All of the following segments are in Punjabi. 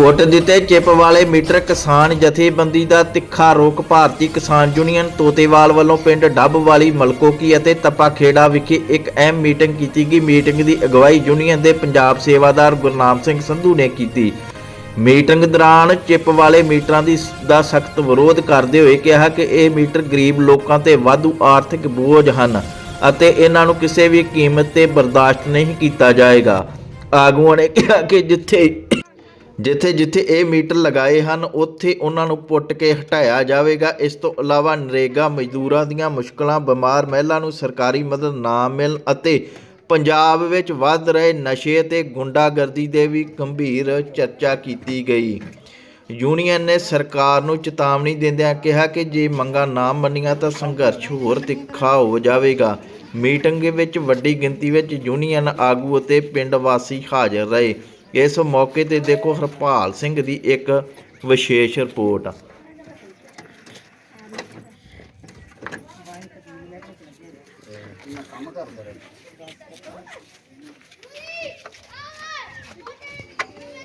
ਪੁੱਟ ਦਿੱਤੇ ਚਿੱਪ ਵਾਲੇ ਮੀਟਰ ਕਿਸਾਨ ਜਥੇਬੰਦੀ ਦਾ ਤਿੱਖਾ ਰੋਕ ਭਾਰਤੀ ਕਿਸਾਨ ਯੂਨੀਅਨ ਤੋਤੇਵਾਲ ਵੱਲੋਂ ਪਿੰਡ ਡੱਬ ਵਾਲੀ ਮਲਕੋਕੀ ਅਤੇ ਤਪਾਖੇੜਾ ਵਿਖੇ ਇੱਕ ਅਹਿਮ ਮੀਟਿੰਗ ਕੀਤੀ ਗਈ। ਮੀਟਿੰਗ ਦੀ ਅਗਵਾਈ ਯੂਨੀਅਨ ਦੇ ਪੰਜਾਬ ਸੇਵਾਦਾਰ ਗੁਰਨਾਮ ਸਿੰਘ ਸੰਧੂ ਨੇ ਕੀਤੀ। ਮੀਟਿੰਗ ਦੌਰਾਨ ਚਿੱਪ ਵਾਲੇ ਮੀਟਰਾਂ ਦੀ ਦਾ ਸਖਤ ਵਿਰੋਧ ਕਰਦੇ ਹੋਏ ਕਿਹਾ ਕਿ ਇਹ ਮੀਟਰ ਗਰੀਬ ਲੋਕਾਂ ਤੇ ਵਾਧੂ ਆਰਥਿਕ ਬੋਝ ਹਨ ਅਤੇ ਇਹਨਾਂ ਨੂੰ ਕਿਸੇ ਵੀ ਕੀਮਤ ਤੇ ਬਰਦਾਸ਼ਤ ਨਹੀਂ ਕੀਤਾ ਜਾਏਗਾ। ਆਗੂਆਂ ਨੇ ਕਿਹਾ ਕਿ ਜਿੱਥੇ ਜਿੱਥੇ ਜਿੱਥੇ ਇਹ ਮੀਟਰ ਲਗਾਏ ਹਨ, ਉੱਥੇ ਉਹਨਾਂ ਨੂੰ ਪੁੱਟ ਕੇ ਹਟਾਇਆ ਜਾਵੇਗਾ। ਇਸ ਤੋਂ ਇਲਾਵਾ ਨਰੇਗਾ ਮਜ਼ਦੂਰਾਂ ਦੀਆਂ ਮੁਸ਼ਕਲਾਂ, ਬਿਮਾਰ ਮਹਿਲਾ ਨੂੰ ਸਰਕਾਰੀ ਮਦਦ ਨਾ ਮਿਲਣ ਅਤੇ ਪੰਜਾਬ ਵਿੱਚ ਵੱਧ ਰਹੇ ਨਸ਼ੇ ਤੇ ਗੁੰਡਾਗਰਦੀ ਦੇ ਵੀ ਗੰਭੀਰ ਚਰਚਾ ਕੀਤੀ ਗਈ। ਯੂਨੀਅਨ ਨੇ ਸਰਕਾਰ ਨੂੰ ਚੇਤਾਵਨੀ ਦਿੰਦਿਆਂ ਕਿਹਾ ਕਿ ਜੇ ਮੰਗਾਂ ਨਾ ਮੰਨੀਆਂ ਤਾਂ ਸੰਘਰਸ਼ ਹੋਰ ਤਿੱਖਾ ਹੋ ਜਾਵੇਗਾ। ਮੀਟਿੰਗ ਵਿੱਚ ਵੱਡੀ ਗਿਣਤੀ ਵਿੱਚ ਯੂਨੀਅਨ ਆਗੂ ਅਤੇ ਪਿੰਡ ਵਾਸੀ ਹਾਜ਼ਰ ਰਹੇ। ਇਸ ਮੌਕੇ ਤੇ ਦੇਖੋ ਹਰਪਾਲ ਸਿੰਘ ਦੀ ਇੱਕ ਵਿਸ਼ੇਸ਼ ਰਿਪੋਰਟ।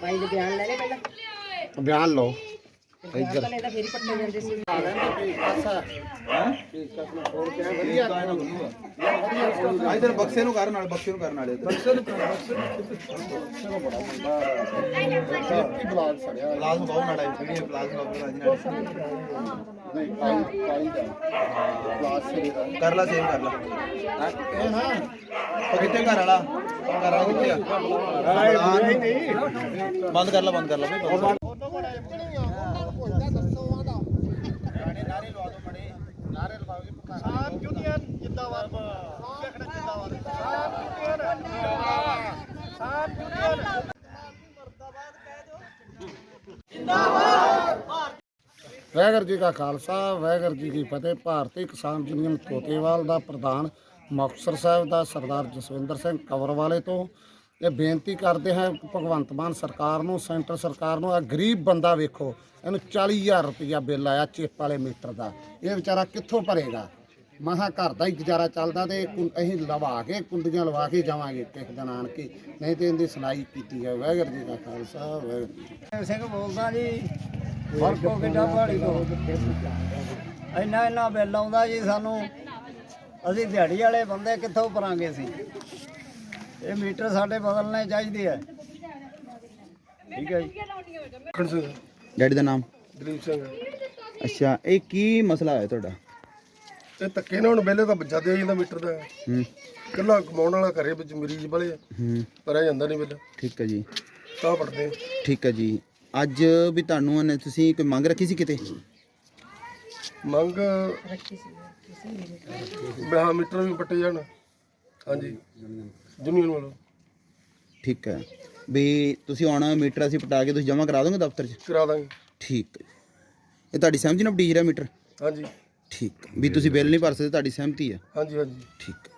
ਭਾਈ ਦੇ ਬਿਆਨ ਲੈ ਲੈ ਪਹਿਲਾਂ। ਬਿਆਨ ਲਓ। ਇੱਧਰ। ਪਹਿਲਾਂ ਇਹਦਾ ਫੇਰ ਹੀ ਪੱਟੇ ਜਾਂਦੇ ਸੀ। ਇਧਰ ਬਕਸੇ ਨੂੰ ਕਰਨ ਨਾਲ ਬਕਸੇ ਨੂੰ ਕਰਨ ਵਾਲੇ ਬਕਸੇ ਨੂੰ ਸੇਫਟੀ ਬਲਾਕ ਸੜਿਆ। ਪਲਾਸ ਬਾਉ ਨਾਲ ਆਈ ਵੀਡੀਓ ਪਲਾਸ ਬਾਉ ਨਾਲ ਨਹੀਂ ਪਾਈ ਪਾਈ ਦਾ ਬਲਾਕ ਸੜਿਆ ਕਰ ਲਾ ਸੇਵ ਕਰ ਲਾ। ਇਹ ਨਾ। ਉਹ ਕਿੱਥੇ ਘਰ ਵਾਲਾ? ਘਰ ਵਾਲਾ ਕਿੱਥੇ ਆ? ਬੰਦ ਕਰ ਲਾ ਬੰਦ ਕਰ ਲਾ ਬਈ ਬੰਦ ਫੋਟੋ ਬੜਾ ਇਪਣੀ ਆ ਉਹਨਾਂ ਨੂੰ ਪੁੱਛਦਾ ਦੱਸੋ ਆਂਦਾ ਨਾਰੇ ਨਾਰੇ ਲਵਾ ਦੋ ਮੜੇ। ਨਾਰੇ ਲਵਾਓਗੇ ਪ੍ਰਧਾਨ ਯੂਨੀਅਨ ਜਿੰਦਾਬਾਦ। ਖੜਾ ਜਿੰਦਾਬਾਦ। ਸਾਬ ਯੂਨੀਅਨ। ਸਾਬ ਯੂਨੀਅਨ। ਵਾਹਿਗੁਰੂ ਜੀ ਕਾ ਖਾਲਸਾ ਵਾਹਿਗੁਰੂ ਜੀ ਕੀ ਫਤਿਹ। ਭਾਰਤੀ ਕਿਸਾਨ ਯੂਨੀਅਨ ਤੋਤੇਵਾਲ ਦਾ ਪ੍ਰਧਾਨ ਮੁਕਤਸਰ ਸਾਹਿਬ ਦਾ ਸਰਦਾਰ ਜਸਵਿੰਦਰ ਸਿੰਘ ਕਵਰਵਾਲੇ ਤੋਂ ਇਹ ਬੇਨਤੀ ਕਰਦੇ ਹਾਂ ਭਗਵੰਤ ਮਾਨ ਸਰਕਾਰ ਨੂੰ, ਸੈਂਟਰ ਸਰਕਾਰ ਨੂੰ ਆ ਗਰੀਬ ਬੰਦਾ ਵੇਖੋ, ਇਹਨੂੰ 40000 ਰੁਪਇਆ ਬਿੱਲ ਆਇਆ ਚਿੱਪ ਵਾਲੇ ਮੀਟਰ ਦਾ। ਇਹ ਵਿਚਾਰਾ ਕਿੱਥੋਂ ਭਰੇਗਾ? ਮਹਾ ਘਰ ਦਾ ਹੀ ਗੁਜ਼ਾਰਾ ਚੱਲਦਾ ਤੇ ਅਸੀਂ ਲਵਾ ਕੇ, ਕੁੰਡੀਆਂ ਲਵਾ ਕੇ ਜਾਵਾਂਗੇ ਕਿਸੇ ਦਿਨ ਆਣ ਕੇ। ਨਹੀਂ ਤੇ ਇਹਦੀ ਸੁਣਾਈ ਕੀਤੀ ਹੈ ਵਾਹਿਗੁਰੂ ਜੀ ਕਾ ਖਾਲਸਾ, ਵਾਹਿਗੁਰੂ ਸਿੰਘ ਬੋਲਦਾ ਜੀ, ਫਰਕੋ ਕਿੱਡਾ ਪਹਾੜੀ ਤੋਂ। ਇੰਨਾ ਇੰਨਾ ਬਿੱਲ ਆਉਂਦਾ ਜੀ ਸਾਨੂੰ। ਅਸੀਂ ਦਿਹਾੜੀ ਵਾਲੇ ਬੰਦੇ ਕਿੱਥੋਂ ਭਰਾਂਗੇ ਸੀ ਇਹ ਮੀਟਰ ਸਾਡੇ ਬਦਲਣੇ ਚਾਹੀਦੇ ਆ। ਠੀਕ ਹੈ ਜੀ। ਡੈਡੀ ਦਾ ਨਾਮ? ਦਲੀਪ ਸਿੰਘ। ਅੱਛਾ ਇਹ ਕੀ ਮਸਲਾ ਹੈ ਤੁਹਾਡਾ? ਤੇ ਧੱਕੇ ਨਾਲ ਹੁਣ ਪਹਿਲੇ ਤਾਂ ਬੱਚਾ ਦੇ ਜਾਂਦਾ ਮੀਟਰ ਦਾ। ਹੂੰ। ਕੱਲਾ ਕਮਾਉਣ ਵਾਲਾ ਘਰੇ ਵਿੱਚ ਮਰੀਜ਼ ਆ। ਹੂੰ। ਪਰ ਇਹ ਜਾਂਦਾ ਨਹੀਂ ਬਿੱਲ ਠੀਕ ਹੈ ਜੀ। ਤਾਂ ਪੜਦੇ ਠੀਕ ਹੈ ਜੀ। ਅੱਜ ਵੀ ਤੁਹਾਨੂੰ ਉਹਨੇ ਤੁਸੀਂ ਕੋਈ ਮੰਗ ਰੱਖੀ ਸੀ ਕਿਤੇ? ਮੰਗ ਬਿਹਾ ਮੀਟਰ ਵੀ ਪੱਟੇ ਜਾਣ। ਹਾਂਜੀ। ਵੱਲੋਂ। ਠੀਕ ਹੈ। ਵੀ ਤੁਸੀਂ ਆਉਣਾ ਮੀਟਰ ਅਸੀਂ ਪਟਾ ਕੇ ਤੁਸੀਂ ਜਮ੍ਹਾਂ ਕਰਾ ਦੋਗੇ ਦਫ਼ਤਰ 'ਚ? ਕਰਾ ਦਾਂਗੇ। ਠੀਕ ਹੈ। ਇਹ ਤੁਹਾਡੀ ਸਹਿਮਤੀ ਨਾਲ ਬਟੀਜ ਰਿਹਾ ਮੀਟਰ? ਹਾਂਜੀ। ਠੀਕ ਹੈ। ਵੀ ਤੁਸੀਂ ਬਿੱਲ ਨਹੀਂ ਭਰ ਸਕਦੇ ਤੁਹਾਡੀ ਸਹਿਮਤੀ ਹੈ? ਹਾਂਜੀ ਹਾਂਜੀ। ਠੀਕ ਹੈ।